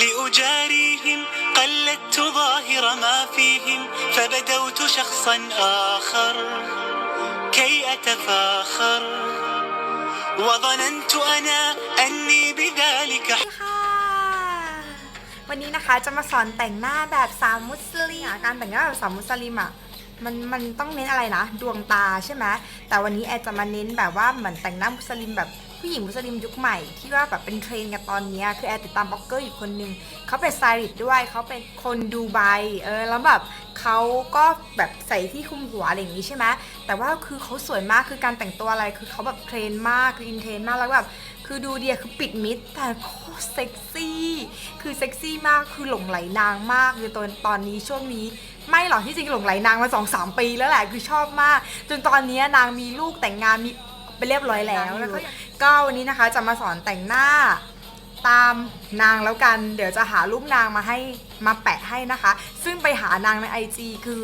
لأجاريهم قلدت ظاهر ما فيهم فبدوت شخصا آخر كي أتفاخر وظننت أنا أني بذلك สวัสดีค่ะ วันนี้นะคะจะมาสอนแต่งหน้าแบบสาวมุสลิมอ่ะการแต่งหน้าแบบสาวมุสลิมอ่ะมันมันต้องเน้นอะไรนะ ดวงตาใช่ไหมแต่วันนี้แอร์จะมาเน้นแบบว่าเหมือนแต่งหน้ามุสลิมแบบ ผู้หญิงมุสลิมยุคใหม่ที่ว่าแบบเป็นเทรนกันตอนนี้คือแอร์ติดตามบล็อกเกอร์อยู่คนนึงเขาเป็นสไตลิสต์ด้วยเขาเป็นคนดูไบเออแล้วแบบเขาก็แบบใส่ที่คุมหัวอะไรอย่างนี้ใช่ไหมแต่ว่าคือเขาสวยมากคือการแต่งตัวอะไรคือเขาแบบเทรนมากคืออินเทรนมากแล้วแบบคือดูเดียคือปิดมิดแต่โคตรเซ็กซี่คือเซ็กซี่มากคือหลงไหลนางมากคือตอนตอนนี้ช่วงนี้ไม่หรอกที่จริงหลงไหลนางมาสองสามปีแล้วแหละคือชอบมาก จนตอนนี้นางมีลูกแต่งงานมีไปเรียบร้อยแล้วแล้วก็ ก็วันนี้นะคะจะมาสอนแต่งหน้าตามนางแล้วกัน เดี๋ยวจะหารูปนางมาให้มาแปะให้นะคะ ซึ่งไปหานางใน IG คือ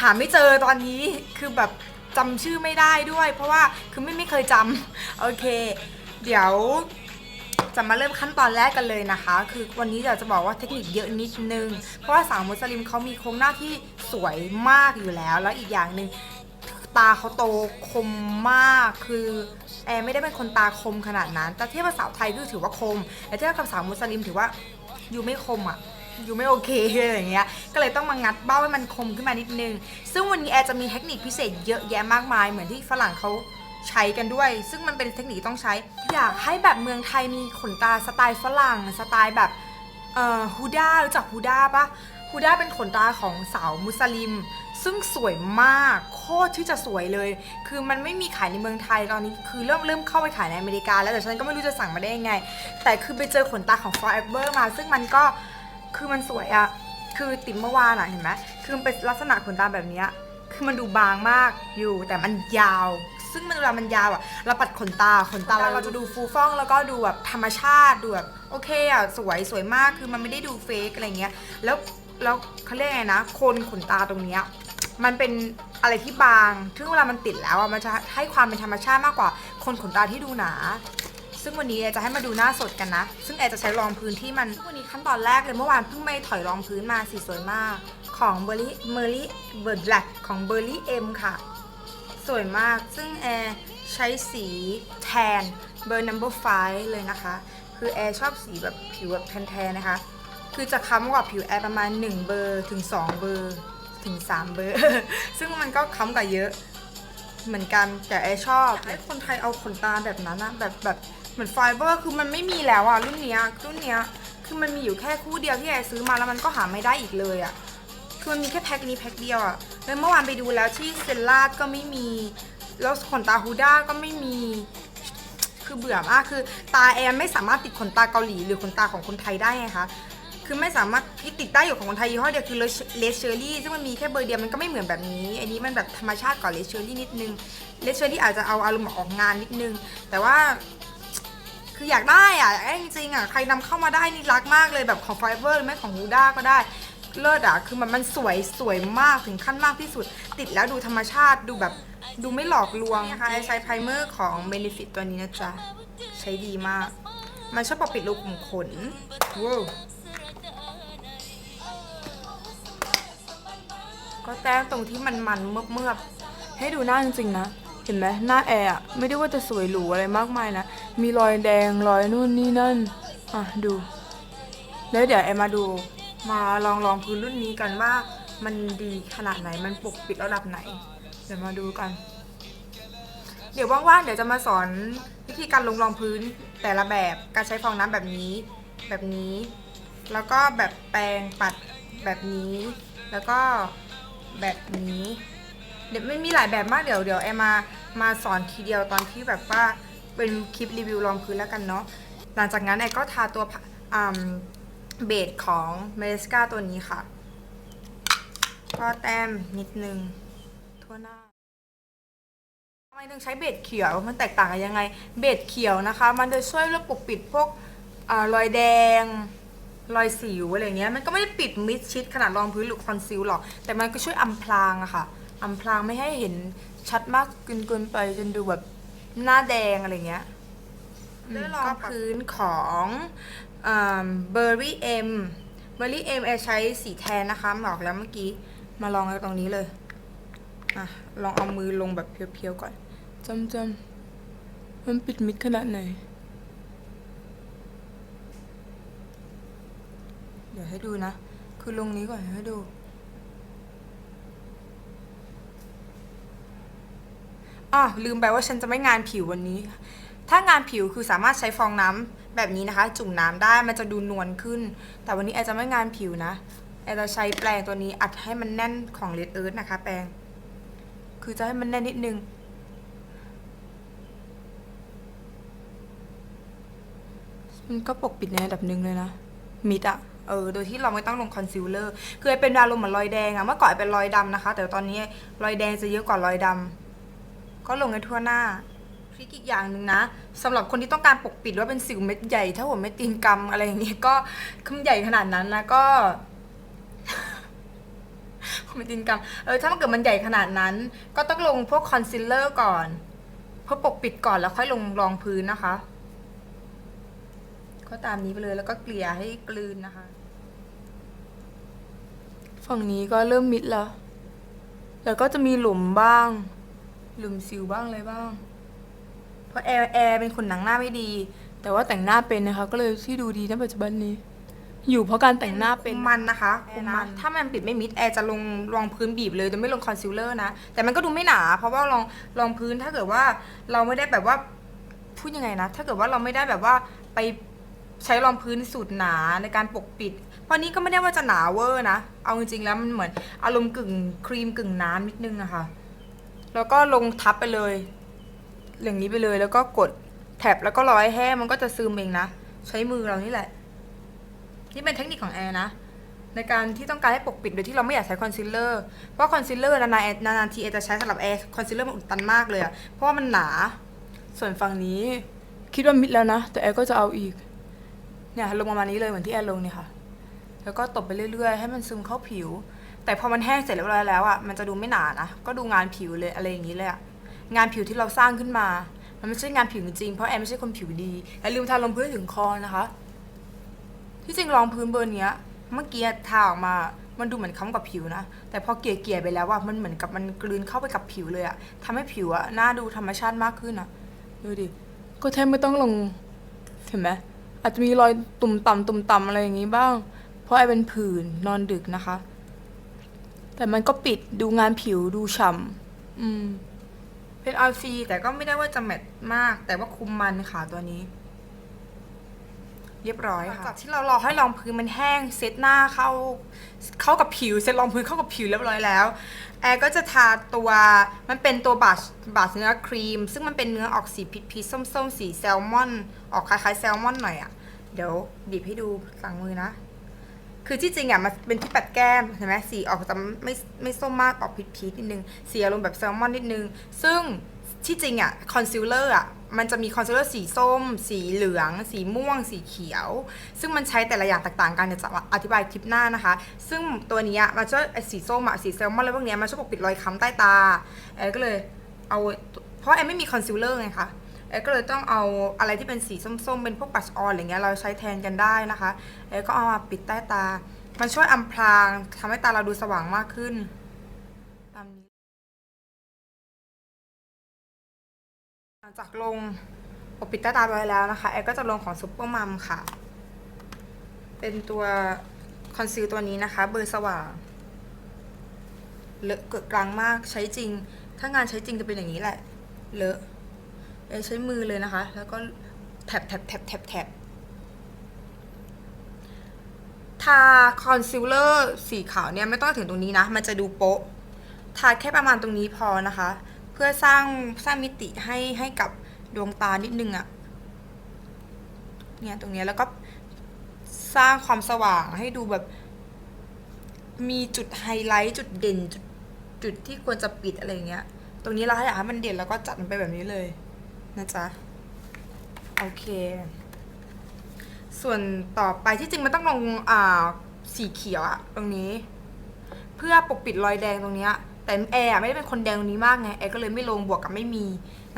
หาไม่เจอตอนนี้คือแบบจำชื่อไม่ได้ด้วย เพราะว่าคือไม่ไม่เคยจำโอเค เดี๋ยวจะมาเริ่มขั้นตอนแรกกันเลยนะคะ คือวันนี้เดี๋ยวจะบอกว่าเทคนิคเยอะนิดนึง เพราะว่าสาวมุสลิมเขามีโครงหน้าที่สวยมากอยู่แล้ว แล้วอีกอย่างหนึ่งตาเขาโตคมมากคือ แอร์ไม่ได้เป็นคนตาคมขนาดนั้น แต่เทียบกับสาวไทยก็ถือว่าคมแต่เทียบกับสาวมุสลิมถือว่าอยู่ไม่คมอะอยู่ไม่โอเคอะไรอย่างเงี้ย ก็เลยต้องมางัดเบ้าให้มันคมขึ้นมานิดนึง ซึ่งวันนี้แอร์จะมีเทคนิคพิเศษเยอะแยะมากมาย เหมือนที่ฝรั่งเขาใช้กันด้วย ซึ่งมันเป็นเทคนิคต้องใช้ อยากให้แบบเมืองไทยมีขนตาสไตล์ฝรั่ง สไตล์แบบเอ่อฮูด้ารู้จักฮูด้าปะฮูด้าเป็นขนตาของสาวมุสลิม ซึ่งสวยมากโคตรที่จะสวยเลย คือมันไม่มีขายในเมืองไทยตอนนี้ คือเริ่มเริ่มเข้าไปขายในอเมริกา แล้วแต่ฉันก็ไม่รู้จะสั่งมาได้ยังไง แต่คือไปเจอขนตาของ Forever มา ซึ่งมันก็คือมันสวยอะคือติมเมื่อวานอะเห็นไหมคือมันเป็นลักษณะขนตาแบบเนี้ยคือมันดูบางมากอยู่แต่มันยาว ซึ่งมันเวลามันยาวอะเราปัดขนตาขนตาเราจะดูฟูฟ่องแล้วก็ดูแบบธรรมชาติดูแบบโอเคอะสวยสวยมากคือมันไม่ได้ดูเฟกอะไรเงี้ยแล้วแล้วเขาเรียกไงนะโคนขนตาตรงเนี้ย มันเป็นอะไรที่บาง ซึ่งเวลามันติดแล้วอะมันจะให้ความเป็นธรรมชาติมากกว่าคนขนตาที่ดูหนา ซึ่งวันนี้แอร์จะให้มาดูหน้าสดกันนะ ซึ่งแอร์จะใช้รองพื้นที่มันซึ่งวันนี้ขั้นตอนแรกเลยเมื่อวานเพิ่งไปถอยรองพื้นมาสีสวยมาก ของเบอร์รี่เมอร์รี่เบอร์แบล็กของเบอร์รี่เอ็มค่ะ สวยมาก ซึ่งแอร์ใช้สีแทนเบอร์ number five เลยนะคะ คือแอร์ชอบสีแบบผิวแบบแทนๆนะคะ คือจะค้ำกว่าผิวแอร์ประมาณ 1 เบอร์ถึง 2 เบอร์ ถึง 3 เบอร์ ซึ่งมันก็ค้ำกว่าเยอะ เหมือนกันแต่แอร์ชอบให้คนไทยเอาขนตาแบบนั้นนะแบบแบบเหมือนไฟเบอร์คือมันไม่มีแล้วอะรุ่นเนี้ยรุ่นเนี้ยคือมันมีอยู่แค่คู่เดียวที่แอร์ซื้อมาแล้วมันก็หาไม่ได้อีกเลยอะคือมันมีแค่แพ็คนี้แพ็คเดียวอะแล้วเมื่อวานไปดูแล้วที่เซนลาดก็ไม่มีแล้วขนตาฮูด้าก็ไม่มีคือเบื่อมากคือตาแอร์ไม่สามารถติดขนตาเกาหลีหรือขนตาของคนไทยได้ไงคะ คือไม่สามารถที่ติดได้อยู่ของคนไทยยี่ห้อเดียวคือเลสเชอรี่ซึ่งมันมีแค่เบอร์เดียวมันก็ไม่เหมือนแบบนี้ อันนี้มันแบบธรรมชาติกว่าเลสเชอรี่นิดนึงเลสเชอรี่อาจจะเอาอารมณ์ออกงานนิดนึง แต่ว่าคืออยากได้อะอยากได้จริงๆอะใครนำเข้ามาได้นี่รักมากเลยแบบของไฟเบอร์หรือไม่ของฮูด้าก็ได้เลิศอะคือมันมันสวยสวยมากถึงขั้นมากที่สุด ติดแล้วดูธรรมชาติดูแบบดูไม่หลอกลวงนะคะใช้ไพรเมอร์ของ Benefit ตัวนี้นะจ๊ะ ใช้ดีมาก มันชอบปกปิดรูขุมขนว้าว ก็แต้มตรงที่มันมันเมือบเมือบๆให้ดูหน้าจริงๆนะ เห็นไหมหน้าแอร์อะไม่ได้ว่าจะสวยหรูอะไรมากมายนะ มีรอยแดงรอยนู่นนี่นั่น อะดู แล้วเดี๋ยวแอร์มาดู มาลองลองพื้นรุ่นนี้กันว่า มันดีขนาดไหน มันปกปิดระดับไหน เดี๋ยวมาดูกัน เดี๋ยวว่างๆเดี๋ยวจะมาสอนวิธีการลงรองพื้นแต่ละแบบ การใช้ฟองน้ำแบบนี้ แบบนี้ แล้วก็แบบแปรงปัดแบบนี้ แล้วก็ แบบนี้ เดี๋ยวไม่มีหลายแบบมากเดี๋ยวเดี๋ยวแอมมามาสอนทีเดียวตอนที่แบบว่าเป็นคลิปรีวิวรองพื้นแล้วกันเนาะหลังจากนั้นแอก็ทาตัวเบสของเมเลสกาตัวนี้ค่ะ ก็แต้มนิดนึงทั่วหน้าทำไมถึงใช้เบสเขียวมันแตกต่างกันยังไง เบสเขียวนะคะ มันจะช่วยเรื่องปกปิดพวกอรอยแดง รอยสิวอะไรเงี้ยมันก็ไม่ได้ปิดมิดชิดขนาดรองพื้นหรือคอนซีลหรอก แต่มันก็ช่วยอำพรางอะค่ะอำพรางไม่ให้เห็นชัดมากเกินเกินไปจนดูแบบหน้าแดงอะไรเงี้ยแล้วรองพื้นของเบอร์รี่เอ็มเบอร์รี่เอ็มแอร์ใช้สีแทนนะคะบอกแล้วเมื่อกี้มาลองกันตรงนี้เลยอะลองเอามือลงแบบเพียวๆก่อนจำจำมันปิดมิดขนาดไหน เดี๋ยวให้ดูนะ คือลงนี้ก่อนให้ดู อะลืมไปว่าฉันจะไม่งานผิววันนี้ ถ้างานผิวคือสามารถใช้ฟองน้ำแบบนี้นะคะ จุ่มน้ำได้มันจะดูนวลขึ้น แต่วันนี้แอจะไม่งานผิวนะแอจะใช้แปรงตัวนี้อัดให้มันแน่นของเลดเอิร์ธนะคะ แปรงคือจะให้มันแน่นนิดนึงมันก็ปกปิดในระดับหนึ่งเลยนะมิดอะ เออ โดยที่เราไม่ต้องลงคอนซีลเลอร์ คือไอเป็นอารมเหมือนรอยแดงอะเมื่อก่อนไอเป็นรอยดำนะคะ แต่ตอนนี้รอยแดงจะเยอะกว่ารอยดำ ก็ลงให้ทั่วหน้าทริคอีกอย่างหนึ่งนะสำหรับคนที่ต้องการปกปิดว่าเป็นสิวเม็ดใหญ่ถ้าผมไม่ตีนกำอะไรอย่างเงี้ยก็คือใหญ่ขนาดนั้นนะก็ผมไม่ตีนกำเออถ้ามันเกิดมันใหญ่ขนาดนั้น ก็ต้องลงพวกคอนซีลเลอร์ก่อนเพื่อปกปิดก่อนแล้วค่อยลงรองพื้นนะคะ ก็ตามนี้ไปเลยแล้วก็เกลี่ยให้กลืนนะคะ ฝั่งนี้ก็เริ่มมิดแล้ว แล้วก็จะมีหลุมบ้าง หลุมสิวบ้างอะไรบ้าง เพราะแอร์แอร์เป็นคนหนังหน้าไม่ดี แต่ว่าแต่งหน้าเป็นนะคะ ก็เลยที่ดูดีในปัจจุบันนี้ อยู่เพราะการแต่งหน้าเป็นคุมมันนะคะคุมมันถ้ามันปิดไม่มิดแอร์จะลงรองพื้นบีบเลยโดยไม่ลงคอนซีลเลอร์นะ แต่มันก็ดูไม่หนา เพราะว่ารองรองพื้นถ้าเกิดว่าเราไม่ได้แบบว่าพูดยังไงนะ ถ้าเกิดว่าเราไม่ได้แบบว่าไปใช้รองพื้นสูตรหนาในการปกปิด เพราะนี้ก็ไม่ได้ว่าจะหนาเวอร์นะ เอาจริงๆแล้วมันเหมือนอารมณ์กึ่งครีมกึ่งน้ำนิดนึงอะค่ะ แล้วก็ลงทับไปเลย อย่างนี้ไปเลยแล้วก็กดแท็บแล้วก็รอให้แห้มันก็จะซึมเองนะ ใช้มือเรานี่แหละ นี่เป็นเทคนิคของแอร์นะในการที่ต้องการให้ปกปิดโดยที่เราไม่อยากใช้คอนซีลเลอร์เพราะคอนซีลเลอร์นานๆแอร์นานๆทีแอจะใช้สำหรับแอร์คอนซีลเลอร์มันอุดตันมากเลยอะเพราะว่ามันหนา ส่วนฝั่งนี้ คิดว่ามิดแล้วนะ แต่แอร์ก็จะเอาอีกเนี่ยลงประมาณนี้เลยเหมือนที่แอร์ลงเนี่ยค่ะ แล้วก็ตบไปเรื่อยๆ ให้มันซึมเข้าผิว แต่พอมันแห้งเสร็จเรียบร้อยแล้วอะมันจะดูไม่หนานะก็ดูงานผิวเลยอะไรอย่างนี้เลยอะงานผิวที่เราสร้างขึ้นมา มันไม่ใช่งานผิวจริงเพราะแอร์ไม่ใช่คนผิวดีอย่าลืมทารองพื้นถึงคอนะคะ ที่จริงรองพื้นเบอร์เนี้ย เมื่อกี้ทาออกมามันดูเหมือนค้ำกับผิวนะ แต่พอเกลี่ยๆไปแล้วอะมันเหมือนกับมันกลืนเข้าไปกับผิวเลยอะทำให้ผิวอะหน้าดูธรรมชาติมากขึ้นอะดูดิ ก็แทบไม่ต้องลง เห็นไหมอาจจะมีรอยตุ่มต่ำตุ่มต่ำอะไรอย่างนี้บ้าง เพราะไอเป็นผื่นนอนดึกนะคะ แต่มันก็ปิดดูงานผิวดูฉ่ำอืม เป็นออยฟีแต่ก็ไม่ได้ว่าจะแมทมาก แต่ว่าคุมมันค่ะตัวนี้ เรียบร้อยค่ะจากที่เรารอให้รองพื้นมันแห้งเซตหน้าเข้า เข้ากับผิวเซตรองพื้นเข้ากับผิวเรียบร้อยแล้วแอร์ก็จะทาตัวมันเป็นตัวบัชบัชเนื้อครีม ซึ่งมันเป็นเนื้อออกสีพิษพิษส้มๆ สีแซลมอน ออกคล้ายๆแซลมอนหน่อยอะ่ะ เดี๋ยวบีบให้ดูสั่งมือนะ คือที่จริงอะมันเป็นที่ปัดแก้มเห็นไหมสีออกจะไม่ไม่ส้มมากออกพีชๆนิดนึงสีอารมณ์แบบแซลมอนนิดนึง ซึ่งที่จริงอะคอนซีลเลอร์อะมันจะมีคอนซีลเลอร์สีส้ม สีเหลือง สีม่วง สีเขียว ซึ่งมันใช้แต่ละอย่างต่างๆกันเดี๋ยวจะอธิบายคลิปหน้านะคะ ซึ่งตัวนี้มันช่วยไอ้สีส้มอะสีแซลมอนอะไรพวกนี้มันช่วยปกปิดรอยค้ำใต้ตาแอก็เลยเอาเพราะแอร์ไม่มีคอนซีลเลอร์ไงคะ อก็เลยต้องเอาอะไรที่เป็นสีส้มๆ เป็นพวกบัชออนอะไรเงี้ยเราใช้แทนกันได้นะคะแอก็เอามาปิดใต้ตา มันช่วยอำพรางทำให้ตาเราดูสว่างมากขึ้นตามนี้หลังจากลงปกปิดใต้ตาไปแล้วนะคะแอก็จะลงของซุปเปอร์มัมค่ะ เป็นตัวคอนซีลตัวนี้นะคะ เบอร์สว่างเลอะเกิดกลางมากใช้จริง ถ้างานใช้จริงจะเป็นอย่างนี้แหละ เลอะ ใช้มือเลยนะคะ แล้วก็แท็บแทบแทบแทบแทบทาคอนซีลเลอร์สีขาวเนี่ยไม่ต้องถึงตรงนี้นะ มันจะดูโป๊ะ ทาแค่ประมาณตรงนี้พอนะคะ เพื่อสร้างสร้างมิติให้ให้กับดวงตานิดนึงอะเนี่ยตรงเนี้ยแล้วก็สร้างความสว่างให้ดูแบบ มีจุดไฮไลท์จุดเด่นจุดจุดที่ควรจะปิดอะไรเงี้ย ตรงนี้เราอยากให้มันเด่นแล้วก็จัดมันไปแบบนี้เลย นะจ๊ะ โอเค ส่วนต่อไปที่จริงมันต้องลงอ่าสีเขียวอะตรงนี้ เพื่อปกปิดรอยแดงตรงเนี้ยแต่แอร์ไม่ได้เป็นคนแดงตรงนี้มากไงแอร์ก็เลยไม่ลงบวกกับไม่มี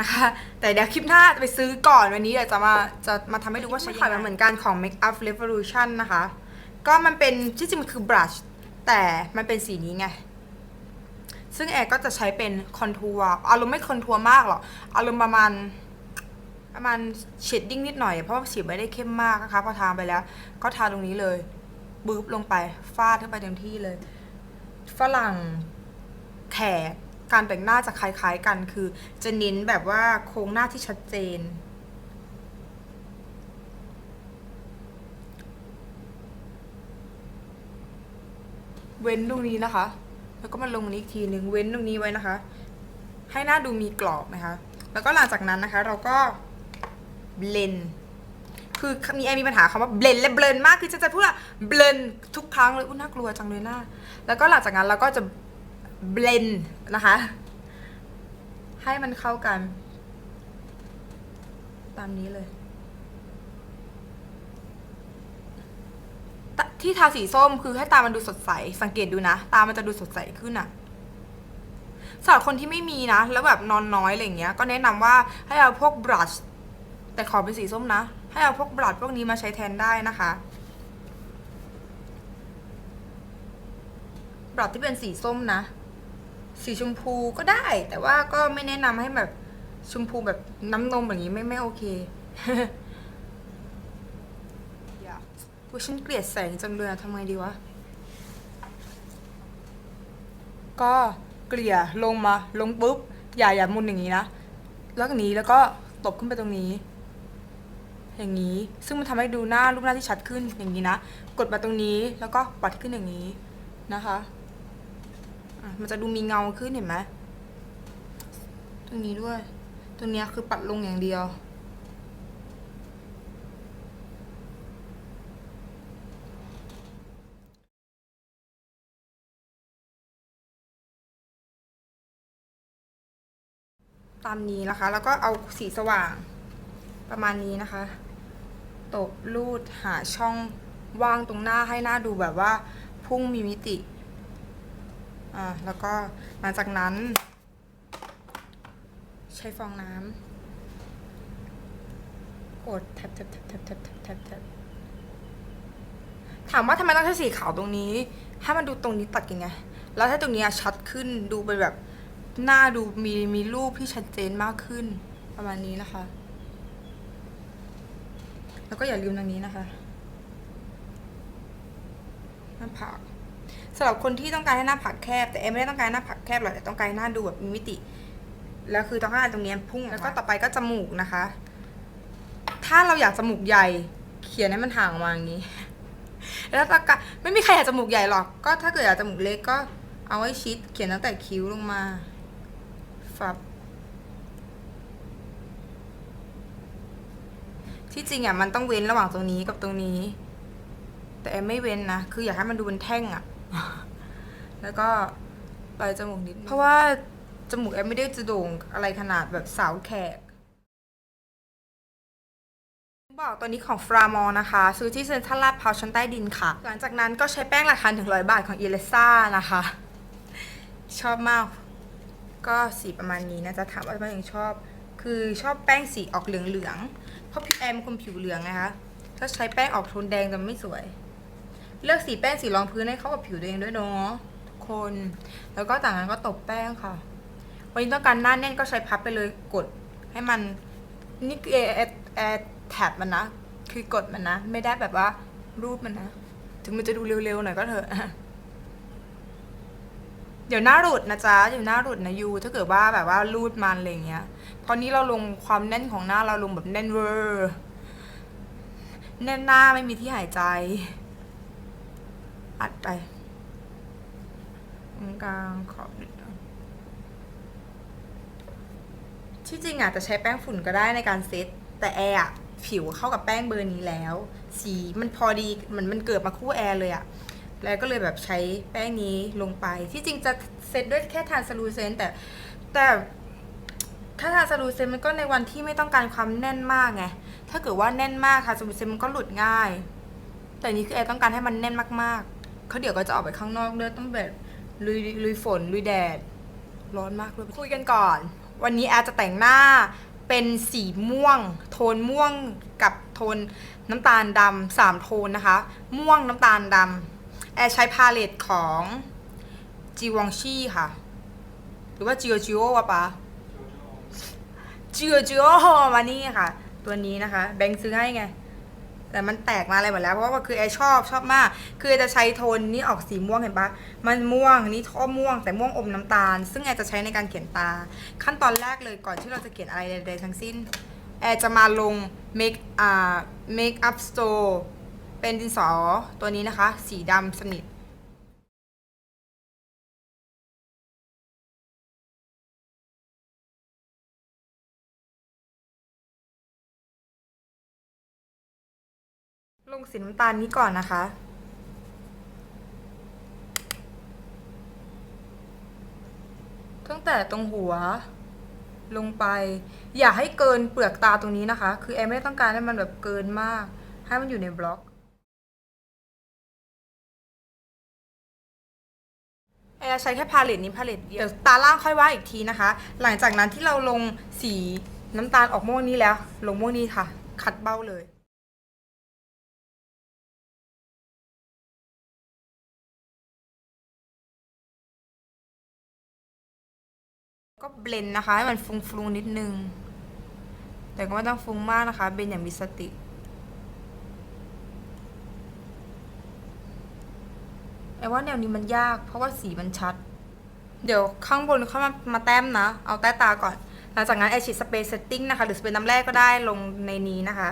นะคะ แต่เดี๋ยวคลิปหน้าจะไปซื้อก่อนวันนี้เดี๋ยวจะมาจะมาทำให้ดูว่าใช้ขายมาเหมือนกันของ Make Up Revolution นะคะ ก็มันเป็นที่จริงมันคือบรัชแต่มันเป็นสีนี้ไง ซึ่งแอร์ก็จะใช้เป็นคอนทัวร์อารมณ์ไม่คอนทัวร์มากหรอกอารมณ์ประมาณ ประมาณเชดดิ้งนิดหน่อยเพราะว่าสีไม่ได้เข้มมากนะคะพอทาไปแล้ว ก็ทาตรงนี้เลยบึ๊บลงไปฟาดขึ้นไปเต็มที่เลย ฝรั่งแขกการแต่งหน้าจะคล้ายๆกันคือ จะเน้นแบบว่าโครงหน้าที่ชัดเจน เว้นตรงนี้นะคะ แล้วก็มาลงนี้อีกทีหนึ่งเว้นตรงนี้ไว้นะคะ ให้หน้าดูมีกรอบนะคะ แล้วก็หลังจากนั้นนะคะ เราก็ เบลนคือมีแอร์มีปัญหาคำว่าเบลนและเบลนมากคือจะจะพูดว่าเบลนทุกครั้งเลยอุ้น่ากลัวจังเลยหน้า แล้วก็หลังจากนั้นเราก็จะเบลนนะคะ ให้มันเข้ากัน ตามนี้เลย ที่ทาสีส้มคือให้ตามันดูสดใส สังเกตดูนะ ตามันจะดูสดใสขึ้นอะสำหรับคนที่ไม่มีนะ แล้วแบบนอนน้อยอะไรเงี้ย ก็แนะนำว่าให้เอาพวกบรัช แต่ขอเป็นสีส้มนะ ให้เอาพวกบรัชพวกนี้มาใช้แทนได้นะคะบรัชที่เป็นสีส้มนะ สีชมพูก็ได้ แต่ว่าก็ไม่แนะนำให้แบบชมพูแบบน้ำนมแบบนี้ไม่ไม่โอเคอย่าฉันเกลียดแสงจังเลยทำไงดีวะ ก็เกลี่ยลงมาลงปุ๊บ อย่าอย่ามุนอย่างนี้นะ แล้วอย่างนี้แล้วก็ตบขึ้นไปตรงนี้ อย่างนี้ ซึ่งมันทำให้ดูหน้ารูปหน้าที่ชัดขึ้นอย่างนี้นะ กดมาตรงนี้แล้วก็ปัดขึ้นอย่างนี้นะคะอะมันจะดูมีเงาขึ้นเห็นไหมตรงนี้ด้วย ตรงเนี้ยคือปัดลงอย่างเดียวตามนี้นะคะ แล้วก็เอาสีสว่างประมาณนี้นะคะ ตะลูดหาช่องว่างตรงหน้าให้หน้าดูแบบว่าพุ่งมีมิติ อ่า แล้วก็หลังจากนั้น ใช้ฟองน้ำกดแทบแทบแทบแทบแทบแทบแทบถามว่าทำไมต้องใช้สีขาวตรงนี้ ให้มันดูตรงนี้ตัดยังไง แล้วถ้าตรงนี้ชัดขึ้นดูไปแบบหน้าดูมีมีรูปที่ชัดเจนมากขึ้นประมาณนี้นะคะ แล้วก็อย่าลืมตรงนี้นะคะหน้าผากสำหรับคนที่ต้องการให้หน้าผากแคบ แต่เอมไม่ได้ต้องการหน้าผากแคบหรอกแต่ต้องการหน้าดูแบบมีมิติ แล้วคือต้องการตรงนี้พุ่งแล้วก็ต่อไปก็จมูกนะคะ ถ้าเราอยากจมูกใหญ่ เขียนให้มันห่างออกมาอย่างนี้ แล้วถ้าการไม่มีใครอยากจมูกใหญ่หรอก ก็ถ้าเกิดอยากจมูกเล็กก็เอาไว้ชิด เขียนตั้งแต่คิ้วลงมาฟับ ที่จริงอะมันต้องเว้นระหว่างตรงนี้กับตรงนี้ แต่แอมไม่เว้นนะคืออยากให้มันดูเป็นแท่งอะ แล้วก็ปลายจมูกนิดนึงเพราะว่าจมูกแอมไม่ได้จะโด่งอะไรขนาดแบบสาวแขกบอกตัวนี้ของฟรามอนะคะ ซื้อที่เซ็นทรัลลาดพร้าวชั้นใต้ดินค่ะ หลังจากนั้นก็ใช้แป้งราคาถึงร้อยบาทของเอเลซ่านะคะ ชอบมาก ก็สีประมาณนี้นะจะถามว่าทำไมถึงชอบ คือชอบแป้งสีออกเหลืองๆ ราะพี่แอมเป็นคนผิวเหลืองนะคะ ถ้าใช้แป้งออกโทนแดงจะไม่สวย เลือกสีแป้งสีรองพื้นให้เข้ากับผิวตัวเองด้วยเนาะทุกคน แล้วก็จากนั้นก็ตบแป้งค่ะ วันนี้ต้องการหน้าแน่นก็ใช้พับไปเลยกดให้มันนี่คือแอร์แอร์แท็บมันนะ คือกดมันนะ ไม่ได้แบบว่ารูปมันนะ ถึงมันจะดูเร็วๆหน่อยก็เถอะ เดี๋ยวหน้าหลุดนะจ๊ะเดี๋ยวหน้าหลุดนะยูถ้าเกิดว่าแบบว่ารูดมันอะไรเงี้ยเพราะนี้เราลงความแน่นของหน้าเราลงแบบแน่นเวอร์แน่นหน้าไม่มีที่หายใจ อัดไปตรงกลางขอบที่จริงอาจจะใช้แป้งฝุ่นก็ได้ในการเซตแต่แอร์อะผิวเข้ากับแป้งเบอร์นี้แล้ว สีมันพอดีเหมือนมันเกิดมาคู่แอร์เลยอะ แล้วก็เลยแบบใช้แป้งนี้ลงไป ที่จริงจะเซตด้วยแค่ทานสลูเซนแต่แต่ถ้าทานสลูเซนมันก็ในวันที่ไม่ต้องการความแน่นมากไง ถ้าเกิดว่าแน่นมากทานสลูเซนมันก็หลุดง่าย แต่นี้คือแอร์ต้องการให้มันแน่นมากๆเขาเดี๋ยวก็จะออกไปข้างนอกด้วยต้องแบบลุยลุยฝนลุยแดด ร้อนมากเลยคุยกันก่อน วันนี้แอร์จะแต่งหน้าเป็นสีม่วง โทนม่วงกับโทนน้ำตาลดำสามโทนนะคะ ม่วงน้ำตาลดำ แอร์ใช้พาเลตของจีวองชีค่ะ หรือว่าจิโอจิโอวะปะจิโอจิโอมานี่ค่ะ ตัวนี้นะคะ แบงค์ซื้อให้ไง แต่มันแตกมาอะไรหมดแล้ว เพราะว่าคือแอร์ชอบชอบมาก คือแอร์จะใช้โทนนี้ออกสีม่วงเห็นปะมันม่วงนี่ท่อม่วงแต่ม่วงอมน้ำตาล ซึ่งแอร์จะใช้ในการเขียนตา ขั้นตอนแรกเลยก่อนที่เราจะเขียนอะไรใดๆทั้งสิ้น แอร์จะมาลง make อ่า make up store เป็นดินสอตัวนี้นะคะ สีดำสนิทลงสีน้ำตาลนี้ก่อนนะคะ ตั้งแต่ตรงหัว ลงไป อย่าให้เกินเปลือกตาตรงนี้นะคะ คือแอมไม่ต้องการให้มันแบบเกินมาก ให้มันอยู่ในบล็อก ใช้แค่พาเลตนี้พาเลตเดียวเดี๋ยวตาล่างค่อยว่าอีกทีนะคะ หลังจากนั้นที่เราลงสีน้ำตาลออกม่วงนี้แล้ว ลงม่วงนี้ค่ะ คัดเบ้าเลยก็เบลนนะคะให้มันฟุ้งๆนิดนึง แต่ก็ไม่ต้องฟุ้งมากนะคะ เบนอย่างมีสติ ไอ้ว่าแนวนี้มันยาก เพราะว่าสีมันชัด เดี๋ยวข้างบนเข้ามามาแต้มนะ เอาใต้ตาก่อน หลังจากนั้นไอฉีดสเปรย์เซตติ้งนะคะ หรือสเปรย์น้ำแร่ก็ได้ลงในนี้นะคะ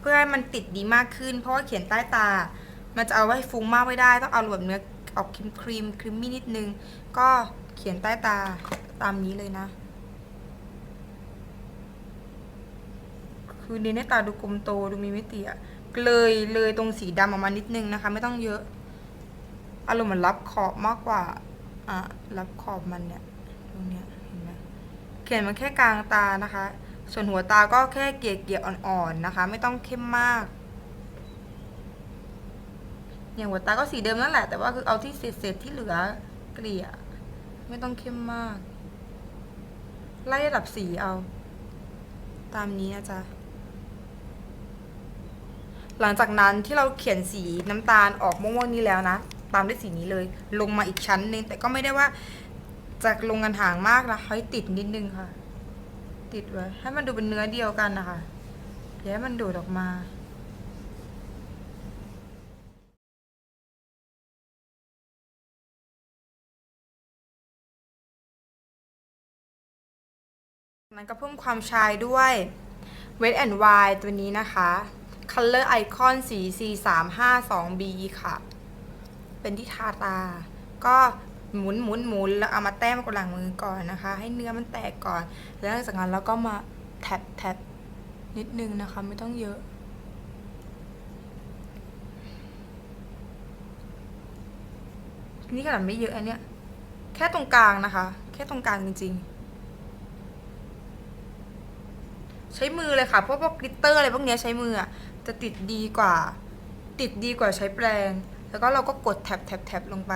เพื่อให้มันติดดีมากขึ้น เพราะว่าเขียนใต้ตา มันจะเอาไว้ฟุ้งมากไม่ได้ ต้องเอาแบบเนื้อออกครีมครีมครีมมี่นิดนึง ก็เขียนใต้ตาตามนี้เลยนะ คือเน้นให้ตาดูกลมโตดูมีมิติอะเลยเลยตรงสีดำออกมานิดนึงนะคะ ไม่ต้องเยอะ อารมณ์มือนรับขอบมากกว่าอะรับขอบมันเนี่ยตรงเนี้ยเห็นไหมเขียนมันแค่กลางตานะคะ ส่วนหัวตาก็แค่เกลี่ยเกลี่ยอ่อนๆนะคะ ไม่ต้องเข้มมากอย่างหัวตาก็สีเดิมนั่นแหละ แต่ว่าคือเอาที่เศษๆที่เหลือเกลี่ย ไม่ต้องเข้มมาก ไล่ระดับสีเอา ตามนี้นะจ๊ะหลังจากนั้นที่เราเขียนสีน้ำตาลออกม่วงๆนี้แล้วนะ ตามด้วยสีนี้เลย ลงมาอีกชั้นหนึ่งแต่ก็ไม่ได้ว่าจะลงกันห่างมากนะให้ติดนิดนึงค่ะ ติดไว้ให้มันดูเป็นเนื้อเดียวกันนะคะอย่าให้มันโดดออกมานั้นก็เพิ่มความชายด้วย Wet and Wild ตัวนี้นะคะ Color Icon สี C 3 5 2 B ค่ะ เป็นที่ทาตา ก็หมุนหมุนหมุนแล้วเอามาแต้มกับหลังมือก่อนนะคะ ให้เนื้อมันแตกก่อน แล้วหลังจากนั้นเราก็มาแท็บแท็บนิดนึงนะคะ ไม่ต้องเยอะนี่ขนาดไม่เยอะอันเนี้ยแค่ตรงกลางนะคะ แค่ตรงกลางจริง ๆ ใช้มือเลยค่ะเพราะพวกกลิตเตอร์อะไรพวกเนี้ยใช้มืออะจะติดดีกว่า ติดดีกว่าใช้แปรง แล้วก็เราก็กดแท็บแท็บแท็บลงไป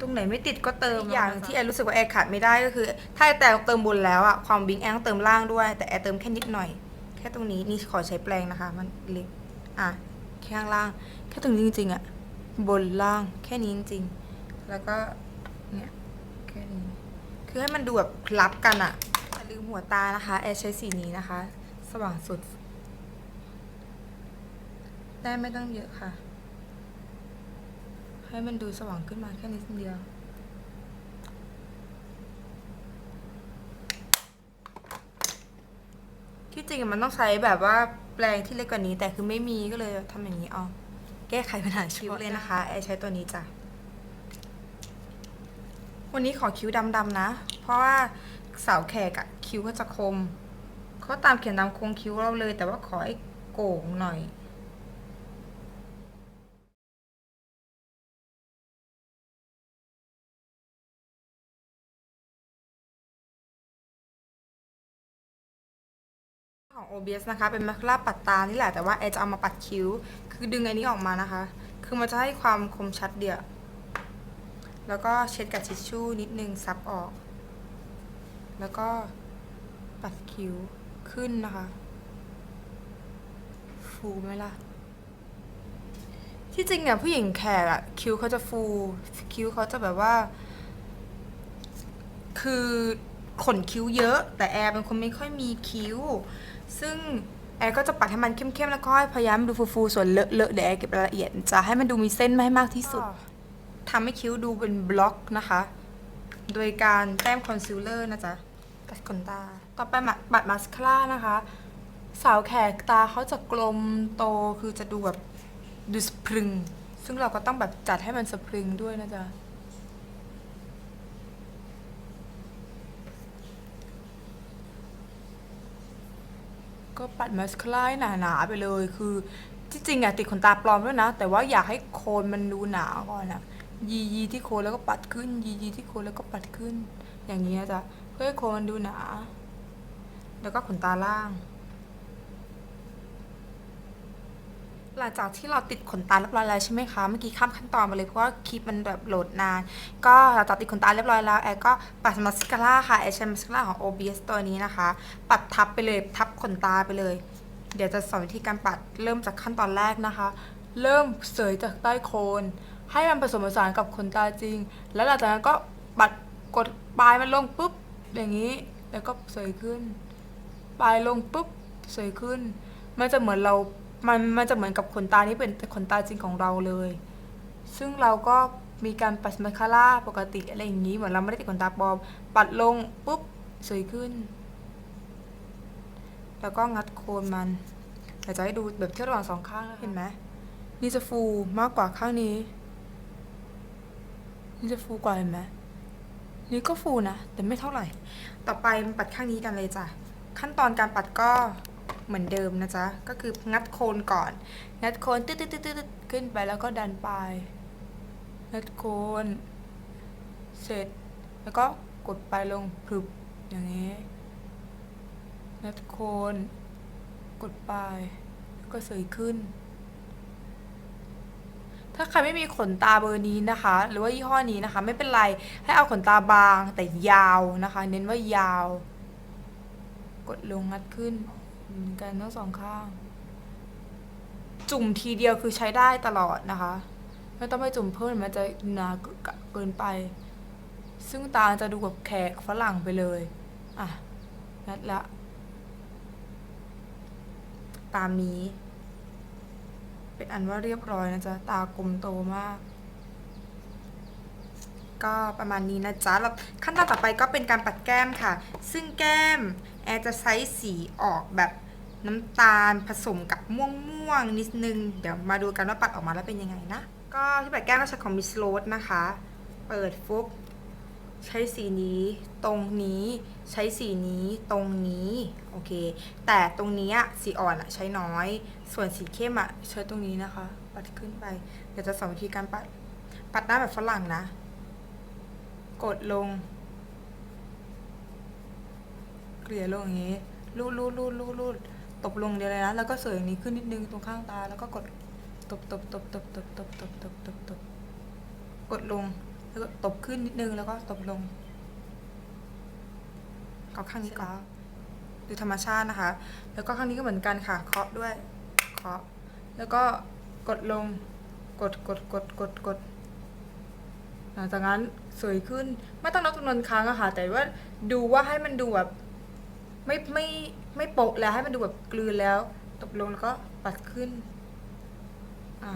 ตรงไหนไม่ติดก็เติมอีกอย่างที่แอร์รู้สึกว่าแอร์ขาดไม่ได้ก็คือ ถ้าแอร์แต่เติมบนแล้วอะความบิงแอร์ต้องเติมล่างด้วย แต่แอร์เติมแค่นิดหน่อย แค่ตรงนี้นี่ขอใช้แปรงนะคะ มันเล็กอะแค่ข้างล่าง แค่ตรงนี้จริงๆอะบนล่างแค่นี้จริงๆ แล้วก็เนี่ยแค่นี้คือให้มันดูแบบคลับกันอะอย่าลืมหัวตานะคะ แอร์ใช้สีนี้นะคะ สว่างสุด ได้ไม่ต้องเยอะค่ะ ให้มันดูสว่างขึ้นมาแค่นิดเดียว ที่จริงมันต้องใช้แบบว่าแปรงที่เล็กกว่านี้ แต่คือไม่มีก็เลยทำอย่างนี้เอาแก้ไขปัญหาคิ้วเลยนะคะแอร์ใช้ตัวนี้จ้ะวันนี้ขอคิ้วดำๆนะ เพราะว่าสาวแขกอะคิ้วก็จะคมเขาตามเขียนตามโครงคิ้วเราเลย แต่ว่าขอให้โก่งหน่อย ของ OBS นะคะ เป็นมาสคาร่าปัดตานี่แหละ แต่ว่าแอร์จะเอามาปัดคิ้ว คือดึงอันนี้ออกมานะคะ คือมันจะให้ความคมชัดเดียว แล้วก็เช็ดกับทิชชู่นิดนึงซับออก แล้วก็ปัดคิ้วขึ้นนะคะ ฟูไหมล่ะ ที่จริงเนี่ยผู้หญิงแขกอะคิ้วเขาจะฟู คิ้วเขาจะแบบว่า คือขนคิ้วเยอะ แต่แอร์เป็นคนไม่ค่อยมีคิ้ว ซึ่งแอร์ก็จะปัดให้มันเข้มๆแล้วก็พยายามดูฟูๆส่วนเลอะๆเดี๋ยวแอร์เก็บรายละเอียดจะให้มันดูมีเส้นไม่ให้มากที่สุดทำให้คิ้วดูเป็นบล็อกนะคะ โดยการแต้มคอนซีลเลอร์นะจ๊ะปัดขนตา ต่อไปมาปัดมาสคาร่านะคะ สาวแขกตาเขาจะกลมโตคือจะดูแบบดูสปรึง ซึ่งเราก็ต้องแบบจัดให้มันสปรึงด้วยนะจ๊ะ ก็ปัดมาสคาร่าให้หนาๆไปเลย คือที่จริงอะติดขนตาปลอมด้วยนะ แต่ว่าอยากให้โคนมันดูหนาก่อนอะยียีที่โคนแล้วก็ปัดขึ้น ยียีที่โคนแล้วก็ปัดขึ้น อย่างนี้นะจ๊ะเพื่อให้โคนมันดูหนา แล้วก็ขนตาล่าง หลังจากที่เราติดขนตาเรียบร้อยแล้วใช่ไหมคะ เมื่อกี้ข้ามขั้นตอนไปเลยเพราะว่าคลิปมันแบบโหลดนาน ก็หลังจากติดขนตาเรียบร้อยแล้วแอร์ก็ปัดมาสคาร่าค่ะแอร์ใช้มาสคาร่าของ OBS ตัวนี้นะคะ ปัดทับไปเลยทับขนตาไปเลย เดี๋ยวจะสอนวิธีการปัดเริ่มจากขั้นตอนแรกนะคะ เริ่มเสยจากใต้โคน ให้มันผสมผสานกับขนตาจริง แล้วหลังจากนั้นก็ปัดกดปลายมันลงปุ๊บอย่างนี้ แล้วก็เสยขึ้น ปลายลงปุ๊บเสยขึ้น มันจะเหมือนเรา มันมันจะเหมือนกับขนตาที่เป็นขนตาจริงของเราเลย ซึ่งเราก็มีการปัดมาสคาร่าปกติอะไรอย่างนี้เหมือนเราไม่ได้ติดขนตาปลอม ปัดลงปุ๊บเสยขึ้น แล้วก็งัดโคนมันเดี๋ยวจะให้ดูแบบเทียบระหว่างสองข้างนะคะเห็นไหมนี่จะฟูมากกว่าข้างนี้ นี่จะฟูกว่าเห็นไหมนี่ก็ฟูนะแต่ไม่เท่าไหร่ ต่อไปมาปัดข้างนี้กันเลยจ้ะขั้นตอนการปัดก็ เหมือนเดิมนะจ๊ะ ก็คืองัดโคนก่อน งัดโคนตืดตืดตืดตืดขึ้นไปแล้วก็ดันปลายงัดโคนเสร็จ แล้วก็กดปลายลงพรึบอย่างนี้งัดโคนกดปลายแล้วก็เสยขึ้น ถ้าใครไม่มีขนตาเบอร์นี้นะคะ หรือว่ายี่ห้อนี้นะคะ ไม่เป็นไรให้เอาขนตาบางแต่ยาวนะคะ เน้นว่ายาว กดลงงัดขึ้น เหมือนกันทั้งสองข้าง จุ่มทีเดียวคือใช้ได้ตลอดนะคะ ไม่ต้องไปจุ่มเพิ่มมันจะหนาเกินไป ซึ่งตาจะดูแบบแขกฝรั่งไปเลย อะงัดละ ตามนี้ เป็นอันว่าเรียบร้อยนะจ๊ะ ตากลมโตมากก็ประมาณนี้นะจ๊ะแล้วขั้นตอนต่อไปก็เป็นการปัดแก้มค่ะ ซึ่งแก้ม แอร์จะใช้สีออกแบบน้ำตาลผสมกับม่วงม่วงๆนิดนึง เดี๋ยวมาดูกันว่าปัดออกมาแล้วเป็นยังไงนะ ก็ที่ปัดแก้มก็ใช้ของมิสโ d นะคะ เปิดฟุบใช้สีนี้ตรงนี้ใช้สีนี้ตรงนี้โอเค แต่ตรงนี้อะสีอ่อนอะใช้น้อย ส่วนสีเข้มอะใช้ตรงนี้นะคะ ปัดขึ้นไปเดี๋ยวจะสอนวิธีการปัด ปัดหน้าแบบฝรั่งนะ กดลง เกลี่ยลงอย่างนี้ลูดลูดลูดลูดลูดตบลงเดียวเลยนะแล้วก็เสยอย่างนี้ขึ้นนิดนึงตรงข้างตา แล้วก็กดตบตบตบตบตบตบตบตบตบตบกดลงแล้วก็ตบขึ้นนิดนึงแล้วก็ตบลงเอาข้างนี้ก่อนดูธรรมชาตินะคะ แล้วก็ข้างนี้ก็เหมือนกันค่ะ เคาะด้วยเคาะแล้วก็กดลงกดกดกดกดกดหลังจากนั้นสวยขึ้นไม่ต้องนับจำนวนครั้งอะค่ะ แต่ว่าดูว่าให้มันดูแบบ ไม่ไม่ไม่โปะแล้วให้มันดูแบบกลืนแล้วตบลงแล้วก็ปัดขึ้นอ่า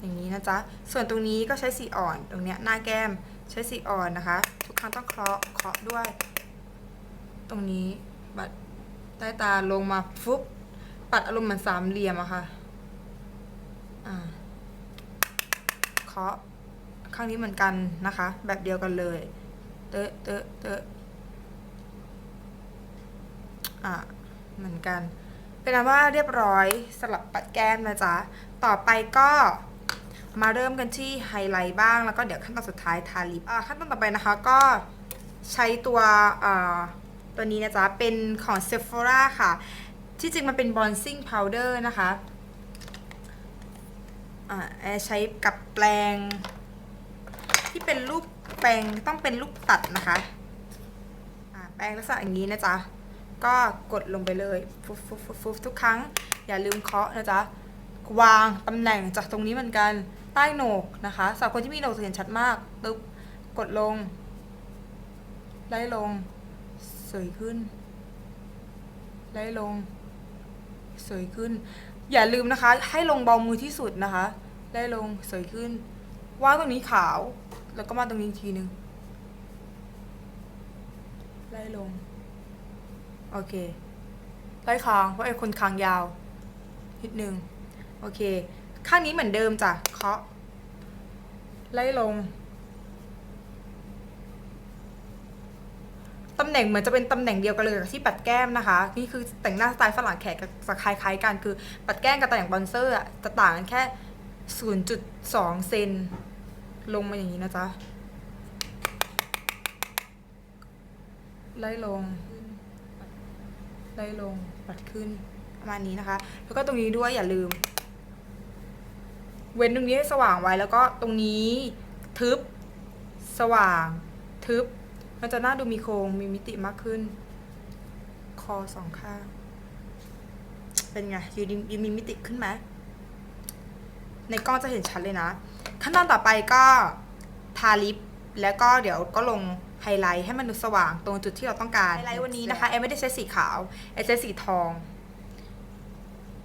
อย่างนี้นะจ๊ะ ส่วนตรงนี้ก็ใช้สีอ่อนตรงเนี้ยหน้าแก้มใช้สีอ่อนนะคะ ทุกครั้งต้องเคาะเคาะด้วย ตรงนี้ปัดใต้ตาลงมาฟุบปัดอารมณ์เหมือนสามเหลี่ยมอะค่ะอ่าเคาะข้างนี้เหมือนกันนะคะ แบบเดียวกันเลย เตอะเตอะเตอะ อะเหมือนกัน เป็นอันว่าเรียบร้อยสลับปัดแก้มนะจ๊ะ ต่อไปก็มาเริ่มกันที่ไฮไลท์บ้างแล้วก็เดี๋ยวขั้นตอนสุดท้ายทาลิปอะขั้นตอนต่อไปนะคะก็ใช้ตัวอ่าตัวนี้นะจ๊ะ เป็นของ Sephora ค่ะ ที่จริงมันเป็น bronzing powder นะคะอ่าแอร์ใช้กับแปรงที่เป็นรูปแปรงต้องเป็นรูปตัดนะคะอ่าแปรงลักษณะอย่างนี้นะจ๊ะ ก็กดลงไปเลยฟุบฟุบฟุบฟุบทุกครั้ง อย่าลืมเคาะนะจ๊ะ วางตำแหน่งจากตรงนี้เหมือนกัน ใต้โหนกนะคะสำหรับคนที่มีโหนกจะเห็นชัดมากตึ๊บกดลง ไล่ลง สวยขึ้น ไล่ลง สวยขึ้น อย่าลืมนะคะ ให้ลงเบามือที่สุดนะคะ ไล่ลงสวยขึ้นวางตรงนี้ขาว แล้วก็มาตรงนี้อีกทีหนึ่งไล่ลง โอเคไล่คางเพราะไอ้คนคางยาว นิดนึง โอเค ข้างนี้เหมือนเดิมจ้ะเคาะไล่ลงตำแหน่งเหมือนจะเป็นตำแหน่งเดียวกันเลยกับที่ปัดแก้มนะคะ นี่คือแต่งหน้าสไตล์ฝรั่งแขกกับจะคล้ายๆกันคือ ปัดแก้มกับแต่งบอนเซอร์อะจะต่างกันแค่ 0.2 เซนลงมาอย่างนี้นะจ๊ะ ไล่ลง ล่ลงปัดขึ้นประมาณนี้นะคะ แล้วก็ตรงนี้ด้วยอย่าลืม เว้นตรงนี้ให้สว่างไว้แล้วก็ตรงนี้ทึบ สว่าง ทึบ มันจะน่าดูมีโครงมีมิติมากขึ้น คอสองข้างเป็นไงอยู่ดีมีมิติขึ้นไหมในกล้องจะเห็นชัดเลยนะ ขั้นตอนต่อไปก็ทาลิปแล้วก็เดี๋ยวก็ลง ไฮไลท์ให้มันดูสว่างตรงจุดที่เราต้องการไฮไลท์วันนี้นะคะแอมไม่ได้ใช้สีขาวแอมใช้สีทอง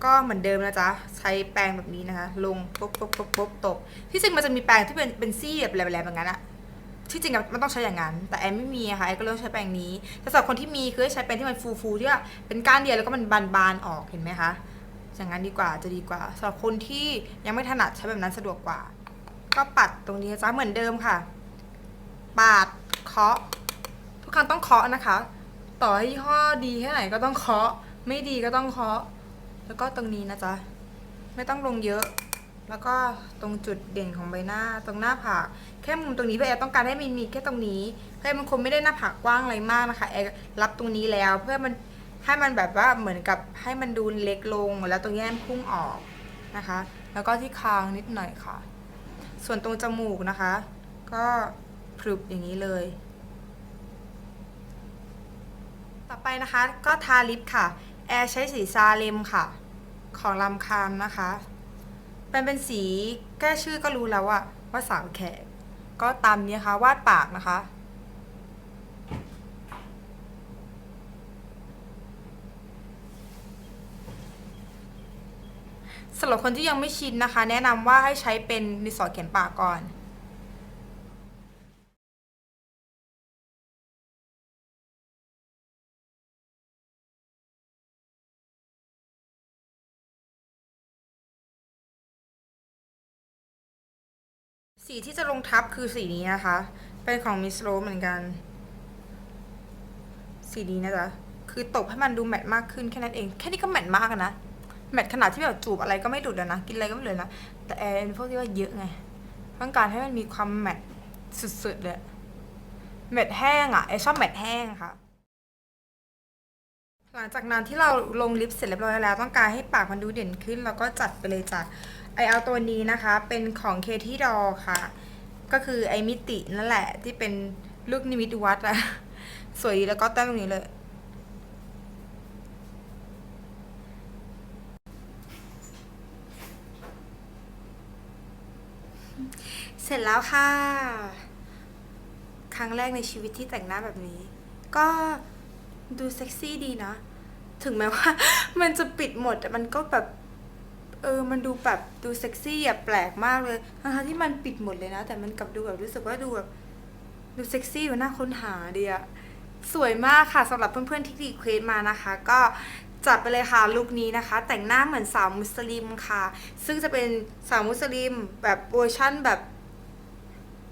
ก็เหมือนเดิมนะจ๊ะใช้แปรงแบบนี้นะคะ ลงปุ๊บปุ๊บปุ๊บปุ๊บตบที่จริงมันจะมีแปรงที่เป็นเป็นซี่แบบแหลมๆอย่างนั้นอะที่จริงอะมันต้องใช้อย่างนั้น แต่แอมไม่มีอะค่ะแอมก็เลยต้องใช้แปรงนี้แต่สำหรับคนที่มีคือให้ใช้แปรงที่มันฟูๆที่ว่าเป็นก้านเดียวแล้วก็มันบานๆออกเห็นไหมคะอย่างนั้นดีกว่าจะดีกว่าสำหรับคนที่ยังไม่ถนัดใช้แบบนั้นสะดวกกว่า ก็ปัดตรงนี้นะจ้าเหมือนเดิมค่ะ ปาด เคาะทุกครั้งต้องเคาะนะคะ ต่อให้ยี่ห้อดีแค่ไหนก็ต้องเคาะ ไม่ดีก็ต้องเคาะ แล้วก็ตรงนี้นะจ๊ะ ไม่ต้องลงเยอะ แล้วก็ตรงจุดเด่นของใบหน้าตรงหน้าผาก แค่มุมตรงนี้พี่แอร์ต้องการให้มันมีแค่ตรงนี้เพื่อมันคงไม่ได้หน้าผากกว้างอะไรมากนะคะแอร์รับตรงนี้แล้วเพื่อมันให้มันแบบว่าเหมือนกับให้มันดูเล็กลงแล้วตรงแย้มพุ่งออกนะคะ แล้วก็ที่คางนิดหน่อยค่ะ ส่วนตรงจมูกนะคะ ก็ พรึบอย่างนี้เลย ต่อไปนะคะก็ทาลิปค่ะ แอร์ใช้สีซาเลมค่ะ ของลำคามนะคะมันเป็นสีแก้ชื่อก็รู้แล้วอะว่าสาวแขก ก็ตามนี้ค่ะวาดปากนะคะสำหรับคนที่ยังไม่ชินนะคะ แนะนำว่าให้ใช้เป็นดินสอเขียนปากก่อน สีที่จะลงทับคือสีนี้นะคะ เป็นของมิสโรเหมือนกัน สีนี้นะจ๊ะ คือตบให้มันดูแมทมากขึ้นแค่นั้นเอง แค่นี้ก็แมทมากนะ แมทขนาดที่แบบจูบอะไรก็ไม่ดุดอะนะ กินอะไรก็ไม่เหลือนะ แต่แอร์เป็นพวกที่ว่าเยอะไง ต้องการให้มันมีความแมทสุดๆเลยแมทแห้งอะแอร์ชอบแมทแห้งค่ะ หลังจากนั้นที่เราลงลิปเสร็จเรียบร้อยแล้ว ต้องการให้ปากมันดูเด่นขึ้นเราก็จัดไปเลยจ้ะ ไอเอาตัวนี้นะคะ เป็นของเคที่ดอค่ะ ก็คือไอมิตินั่นแหละ ที่เป็นลูกนิมิตวัดอะสวยแล้วก็แต้มตรงนี้เลย เสร็จแล้วค่ะ ครั้งแรกในชีวิตที่แต่งหน้าแบบนี้ ก็ดูเซ็กซี่ดีนะ ถึงแม้ว่า มันจะปิดหมดแต่มันก็แบบ เออ มันดูแบบดูเซ็กซี่อะแปลกมากเลยทั้งที่มันปิดหมดเลยนะ แต่มันกลับดูแบบรู้สึกว่าดูแบบดูเซ็กซี่ดูน่าค้นหาดีอะสวยมากค่ะสำหรับเพื่อนๆที่รีเควสต์มานะคะ ก็จัดไปเลยค่ะลุคนี้นะคะ แต่งหน้าเหมือนสาวมุสลิมค่ะ ซึ่งจะเป็นสาวมุสลิมแบบเวอร์ชั่นแบบ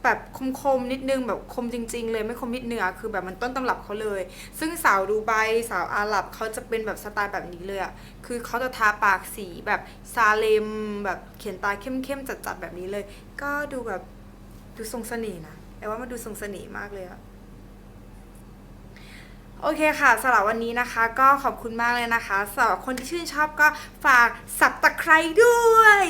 แบบคมๆนิดนึงแบบคมจริง ๆ เลยไม่คมนิดเนื้อคือแบบมันต้นตำรับเขาเลย ซึ่งสาวดูไบสาวอาหรับเขาจะเป็นแบบสไตล์แบบนี้เลยอะคือเขาจะทาปากสีแบบซาเลม แบบเขียนตาเข้มๆจัดๆแบบนี้เลย ก็ดูแบบดูทรงเสน่ห์นะแต่ว่ามันดูทรงเสน่ห์มากเลยอะโอเคค่ะสำหรับวันนี้นะคะ ก็ขอบคุณมากเลยนะคะสำหรับคนที่ชื่นชอบก็ฝากสับตะไคร้ด้วย